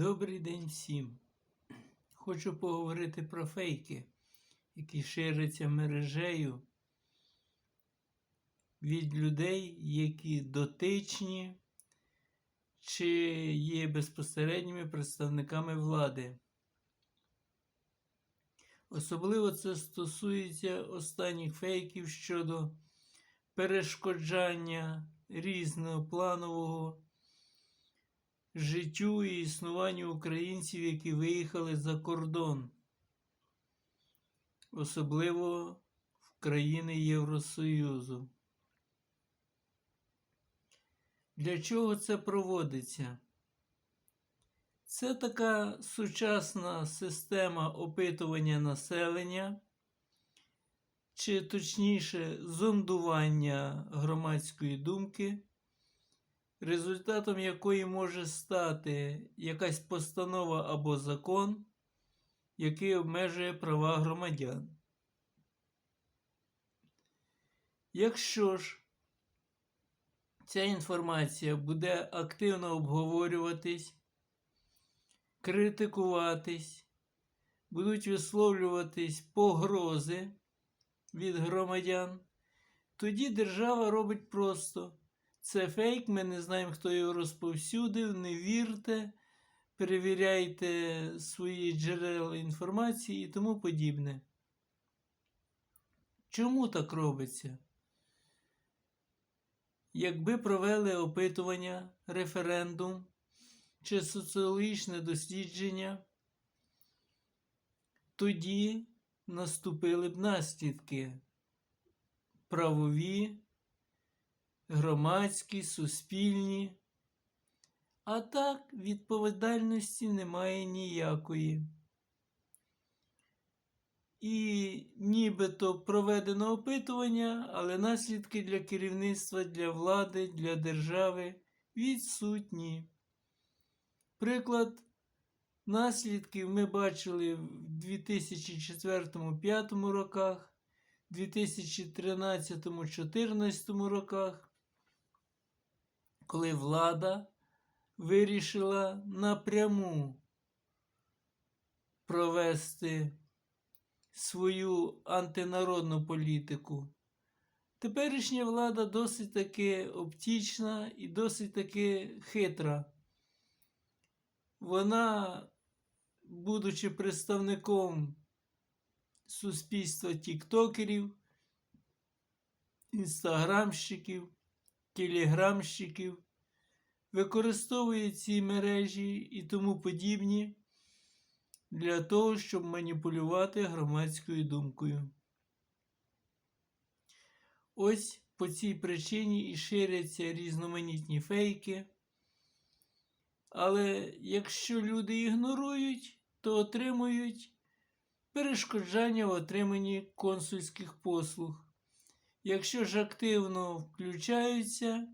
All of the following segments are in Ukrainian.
Добрий день всім. Хочу поговорити про фейки, які ширяться мережею від людей, які дотичні чи є безпосередніми представниками влади. Особливо це стосується останніх фейків щодо перешкоджання різного планового життю і існуванню українців, які виїхали за кордон, особливо в країни Євросоюзу. Для чого це проводиться? Це така сучасна система опитування населення, чи точніше зондування громадської думки результатом якої може стати якась постанова або закон, який обмежує права громадян. Якщо ж ця інформація буде активно обговорюватись, критикуватись, будуть висловлюватись погрози від громадян, тоді держава робить просто. Це фейк, ми не знаємо, хто його розповсюдив. Не вірте, перевіряйте свої джерела інформації і тому подібне. Чому так робиться? Якби провели опитування, референдум чи соціологічне дослідження, тоді наступили б наслідки правові громадські, суспільні. А так відповідальності немає ніякої. І нібито проведено опитування, але наслідки для керівництва, для влади, для держави відсутні. Приклад наслідків ми бачили в 2004-2005 роках, 2013-2014 роках коли влада вирішила напряму провести свою антинародну політику. Теперішня влада досить таки оптічна і досить таки хитра. Вона, будучи представником суспільства тіктокерів, інстаграмщиків, телеграмщиків, використовує ці мережі і тому подібні для того, щоб маніпулювати громадською думкою. Ось по цій причині і ширяться різноманітні фейки. Але якщо люди ігнорують, то отримують перешкоджання в отриманні консульських послуг. Якщо ж активно включаються,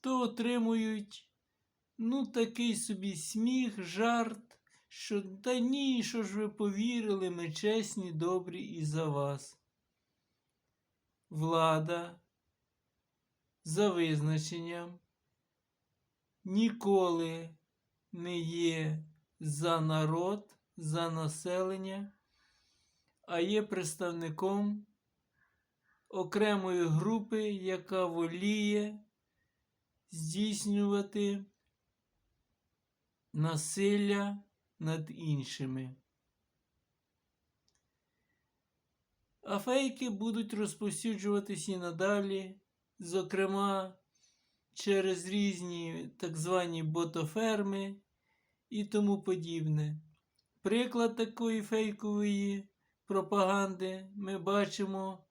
то отримують ну, такий собі сміх, жарт, що та ні, що ж ви повірили, ми чесні, добрі і за вас. Влада за визначенням ніколи не є за народ, за населення, а є представником окремої групи, яка воліє здійснювати насилля над іншими. А фейки будуть розповсюджуватись і надалі, зокрема через різні так звані ботоферми і тому подібне. Приклад такої фейкової пропаганди ми бачимо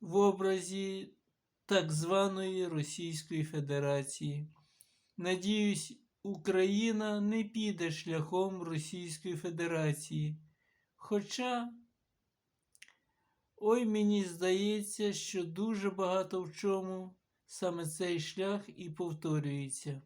в образі так званої Російської Федерації. Надіюсь, Україна не піде шляхом Російської Федерації. Хоча, ой мені здається, що дуже багато в чому саме цей шлях і повторюється.